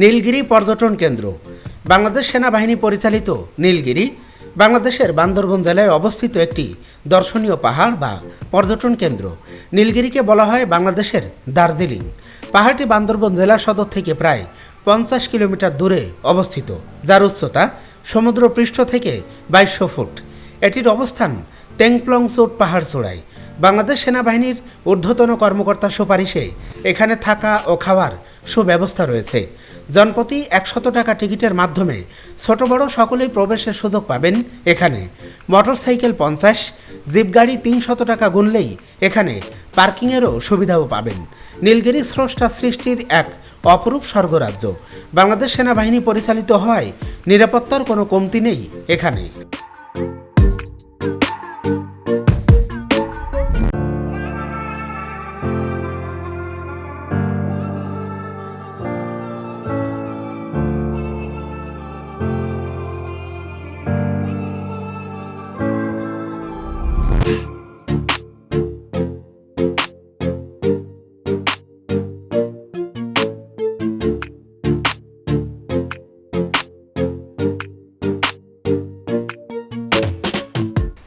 নীলগিরি পর্যটন কেন্দ্র। বাংলাদেশ সেনাবাহিনী পরিচালিত নীলগিরি বাংলাদেশের বান্দরবন জেলায় অবস্থিত একটি দর্শনীয় পাহাড় বা পর্যটন কেন্দ্র। নীলগিরিকে বলা হয় বাংলাদেশের দার্জিলিং। পাহাড়টি বান্দরবন জেলা সদর থেকে প্রায় পঞ্চাশ কিলোমিটার দূরে অবস্থিত, যার উচ্চতা সমুদ্র পৃষ্ঠ থেকে বাইশশো ফুট। এটির অবস্থান তেংপ্লংসোট পাহাড় চূড়ায়। বাংলাদেশ সেনাবাহিনীর ঊর্ধ্বতন কর্মকর্তার সুপারিশে এখানে থাকা ও খাওয়ার সুব্যবস্থা রয়েছে। জনপ্রতি একশত টাকা টিকিটের মাধ্যমে ছোট বড় সকলেই প্রবেশের সুযোগ পাবেন এখানে। মোটরসাইকেল পঞ্চাশ জিপ গাড়ি তিনশত টাকা গুনলেই এখানে পার্কিংয়েরও সুবিধাও পাবেন। নীলগিরি স্রষ্টা সৃষ্টির এক অপরূপ স্বর্গরাজ্য। বাংলাদেশ সেনাবাহিনী পরিচালিত হয় নিরাপত্তার কোনো কমতি নেই এখানে।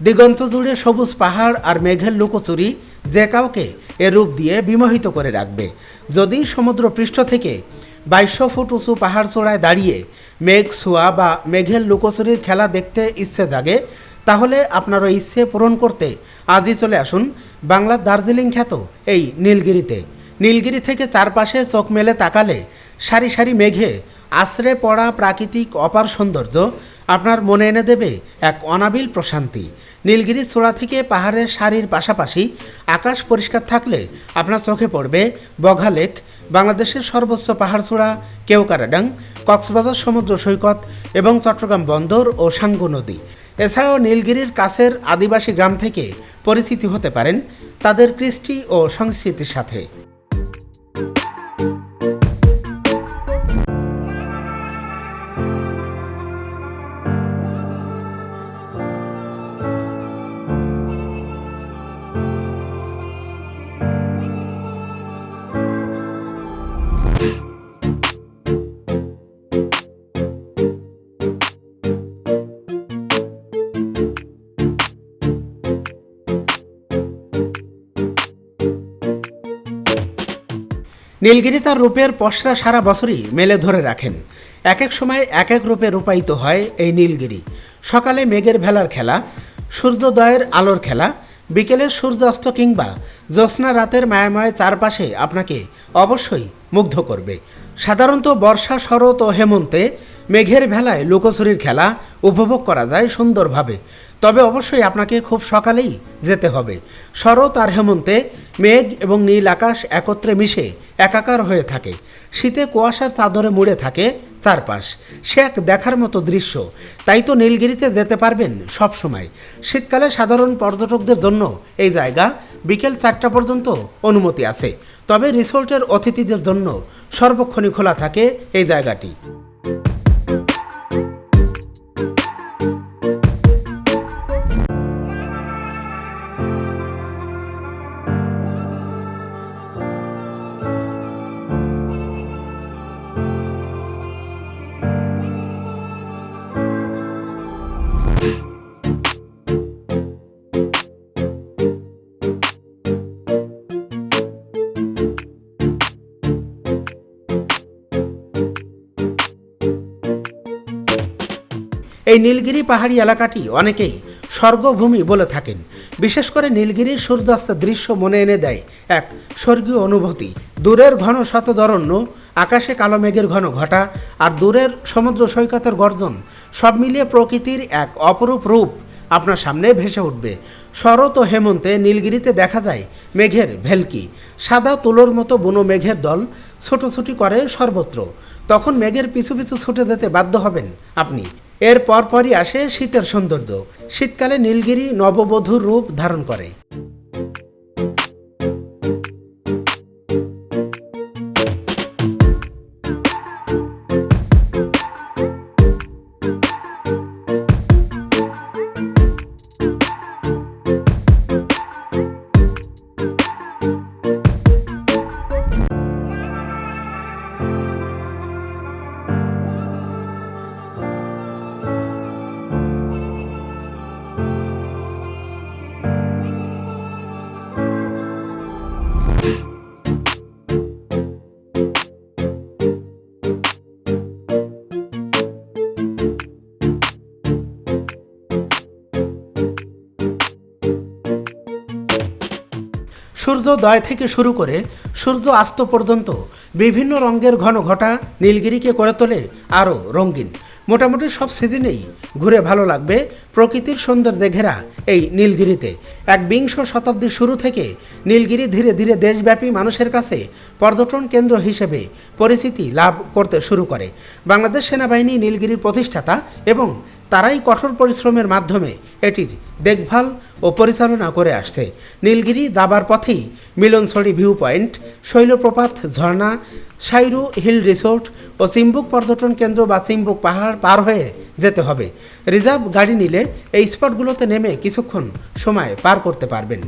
দিগন্ত জুড়ে সবুজ পাহাড় আর মেঘের লুকোচুরি যে কাউকে এ রূপ দিয়ে বিমোহিত করে রাখবে। যদি সমুদ্র পৃষ্ঠ থেকে বাইশশো ফুট উঁচু পাহাড় চূড়ায় দাঁড়িয়ে মেঘ ছোঁয়া বা মেঘের লুকোচুরির খেলা দেখতে ইচ্ছে জাগে, তাহলে আপনারও ইচ্ছে পূরণ করতে আজই চলে আসুন বাংলার দার্জিলিং খ্যাত এই নীলগিরিতে। নীলগিরি থেকে চারপাশে চোখ মেলে তাকালে সারি সারি মেঘে আশ্রে পড়া প্রাকৃতিক অপার সৌন্দর্য আপনার মনে এনে দেবে এক অনাবিল প্রশান্তি। নীলগিরি চূড়া থেকে পাহাড়ের সারির পাশাপাশি আকাশ পরিষ্কার থাকলে আপনার চোখে পড়বে বঘা লেক, বাংলাদেশের সর্বোচ্চ পাহাড়চূড়া কেওকারাডাং কক্সবাজার সমুদ্র সৈকত এবং চট্টগ্রাম বন্দর ও সাঙ্গু নদী। এছাড়াও নীলগিরির কাছের আদিবাসী গ্রাম থেকে পরিচিতি হতে পারেন তাদের কৃষ্টি ও সংস্কৃতির সাথে। নীলগিরি তার রূপের পশরা সারা বছরই মেলে ধরে রাখেন। এক এক সময় এক এক রূপে রূপায়িত হয় এই নীলগিরি। সকালে মেঘের ভেলার খেলা, সূর্যোদয়ের আলোর খেলা বিকেলের সূর্যাস্ত কিংবা জ্যোৎস্না রাতের মায়াময় চারপাশে আপনাকে অবশ্যই মুগ্ধ করবে। সাধারণত বর্ষা, শরৎ ও হেমন্তে মেঘের ভেলায় লুকোচুরির খেলা উপভোগ করা যায় সুন্দরভাবে। তবে অবশ্যই আপনাকে খুব সকালেই যেতে হবে। শরৎ আর হেমন্তে মেঘ এবং নীল আকাশ একত্রে মিশে একাকার হয়ে থাকে। শীতে কুয়াশার চাদরে মুড়ে থাকে। চারপাশ। সে এক দেখার মতো দৃশ্য। তাই তো নীলগিরিতে যেতে পারবেন সব সময় শীতকালে সাধারণ পর্যটকদের জন্য এই জায়গা বিকেল চারটা পর্যন্ত অনুমতি আছে। তবে রিসোর্টের অতিথিদের জন্য সর্বক্ষণই খোলা থাকে এই জায়গাটি। এই নীলগিরি পাহাড়ি এলাকাটি অনেকেই স্বর্গভূমি বলে থাকেন। বিশেষ করে নীলগিরির সূর্যাস্তের দৃশ্য মনে এনে দেয় এক স্বর্গীয় অনুভূতি। দূরের ঘন শতদরণ্য, আকাশে কালো মেঘের ঘন ঘটা, আর দূরের সমুদ্র সৈকতের গর্জন, সব মিলিয়ে প্রকৃতির এক অপরূপ রূপ আপনার সামনে ভেসে উঠবে। শরৎ ও হেমন্তে নীলগিরিতে দেখা যায় মেঘের ভেলকি। সাদা তুলোর মতো বুনো মেঘের দল ছোটোছুটি করে সর্বত্র। তখন মেঘের পিছু পিছু ছুটে যেতে বাধ্য হবেন আপনি। এর পরপরই আসে শীতের সৌন্দর্য। শীতকালে নীলগিরি নববধূর রূপ ধারণ করে। সূর্যোদয় থেকে শুরু করে সূর্য আস্ত পর্যন্ত বিভিন্ন রঙের ঘন ঘটা নীলগিরিকে করে তোলে আরও রঙিন। মোটামুটি সব সিজনেই ঘুরে ভালো লাগবে প্রকৃতির সৌন্দর্যে ঘেরা এই নীলগিরিতে। এক বিংশ শতাব্দীর শুরু থেকে নীলগিরি ধীরে ধীরে দেশব্যাপী মানুষের কাছে পর্যটন কেন্দ্র হিসেবে পরিচিতি লাভ করতে শুরু করে। বাংলাদেশ সেনাবাহিনী নীলগিরির প্রতিষ্ঠাতা এবং তারাই কঠোর পরিশ্রমের মাধ্যমে এটির দেখভাল ও পরিচালনা করে আসছে। নীলগিরি দাবার পথেই মিলনছড়ি ভিউ পয়েন্ট, শৈলপ্রপাত, ঝর্ণা, সাইরু হিল রিসোর্ট ও সিম্বুক পর্যটন কেন্দ্র বা সিম্বুক পাহাড় পার হয়ে যেতে হবে। রিজার্ভ গাড়ি নিলে এই স্পটগুলোতে নেমে কিছুক্ষণ সময় পার করতে পারবেন।